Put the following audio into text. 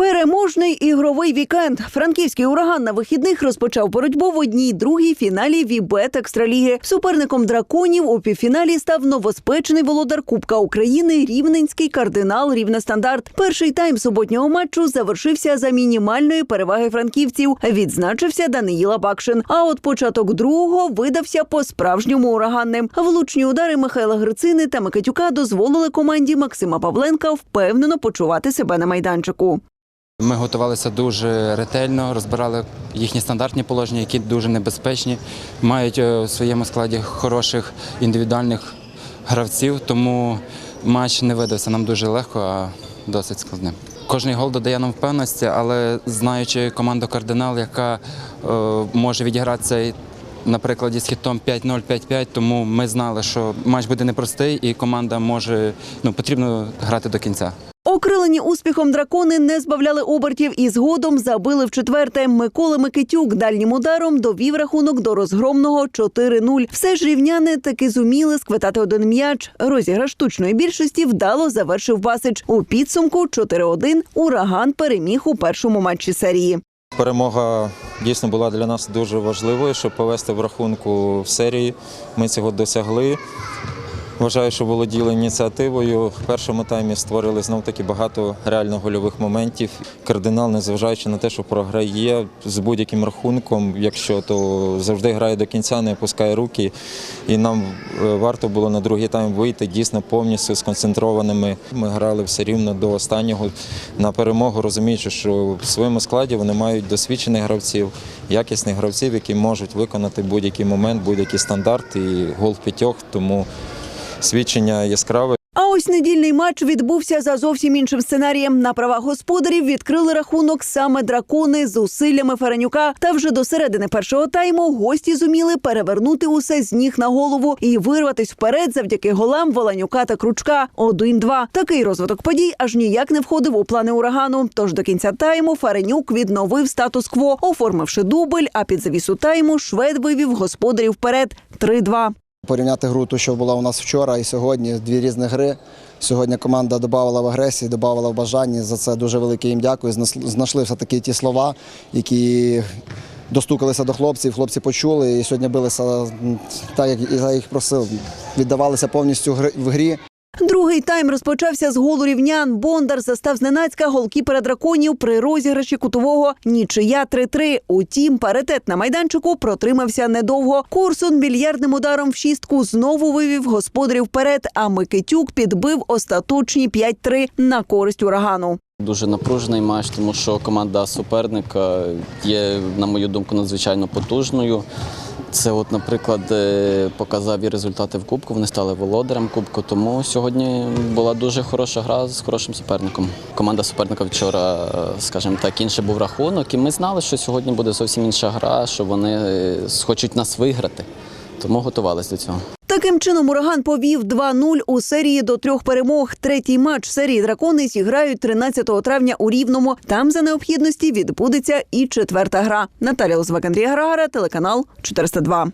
Переможний ігровий вікенд. Франківський ураган на вихідних розпочав боротьбу в одній другій фіналі Вібет Екстраліги. Суперником драконів у півфіналі став новоспечений володар Кубка України Рівненський кардинал Рівнестандарт. Перший тайм суботнього матчу завершився за мінімальної переваги франківців. Відзначився Даниїла Бакшин. А от початок другого видався по-справжньому ураганним. Влучні удари Михайла Грицини та Микитюка дозволили команді Максима Павленка впевнено почувати себе на майданчику. Ми готувалися дуже ретельно, розбирали їхні стандартні положення, які дуже небезпечні, мають е, у своєму складі хороших індивідуальних гравців, тому матч не видався нам дуже легко, а досить складним. Кожний гол додає нам впевненості, але знаючи команду Кардинал, яка е, може відіграти цей на прикладі з хітом 5-0, 5-5, тому ми знали, що матч буде непростий і команда може ну, потрібно грати до кінця. Окрилені успіхом дракони не збавляли обертів і згодом забили в четверте. Микола Микитюк дальнім ударом довів рахунок до розгромного 4-0. Все ж рівняни таки зуміли сквитати один м'яч. Розіграш штучної більшості вдало завершив Басич. У підсумку 4-1 ураган переміг у першому матчі серії. Перемога дійсно була для нас дуже важливою, щоб повести в рахунку в серії. Ми цього досягли. Вважаю, що володіли ініціативою. В першому таймі створили знов таки багато реально гольових моментів. Кардинал, незважаючи на те, що програє з будь-яким рахунком, якщо то завжди грає до кінця, не опускає руки. І нам е, варто було на другий тайм вийти дійсно повністю сконцентрованими. Ми грали все рівно до останнього на перемогу, розуміючи, що в своєму складі вони мають досвідчених гравців, якісних гравців, які можуть виконати будь-який момент, будь-який стандарт і гол в п'ятьох. Тому свідчення яскраве. А ось недільний матч відбувся за зовсім іншим сценарієм. На правах господарів відкрили рахунок саме дракони з зусиллями Ференюка. Та вже до середини першого тайму гості зуміли перевернути усе з ніг на голову і вирватись вперед завдяки голам Воланюка та Кручка. 1-2. Такий розвиток подій аж ніяк не входив у плани урагану. Тож до кінця тайму Ференюк відновив статус-кво, оформивши дубль. А під завісу тайму швед вивів господарів вперед 3-2. Порівняти гру, ту, що була у нас вчора і сьогодні, дві різні гри. Сьогодні команда додавала в агресії, додавала в бажанні. За це дуже велике їм дякую. Знайшли все-таки ті слова, які достукалися до хлопців, хлопці почули і сьогодні билися так, як я їх просив. Віддавалися повністю в грі. Другий тайм розпочався з голу рівнян. Бондар застав зненацька голкіпера драконів при розіграші кутового нічия 3-3. Утім, паритет на майданчику протримався недовго. Курсун більярдним ударом в шістку знову вивів господарів вперед. А Микитюк підбив остаточні 5-3 на користь урагану. Дуже напружений матч, тому що команда суперника є, на мою думку, надзвичайно потужною. Це, от, наприклад, е, показав і результати в Кубку. Вони стали володарем Кубку. Тому сьогодні була дуже хороша гра з хорошим суперником. Команда суперника вчора, е, скажімо так, інший був рахунок, і ми знали, що сьогодні буде зовсім інша гра, що вони е, хочуть нас виграти. Тому готувалися до цього. Таким чином, ураган повів 2-0 у серії до трьох перемог. Третій матч серії дракони зіграють 13 травня у Рівному. Там за необхідності відбудеться і четверта гра. Наталя Озвак, Андрій Грагара, телеканал 402.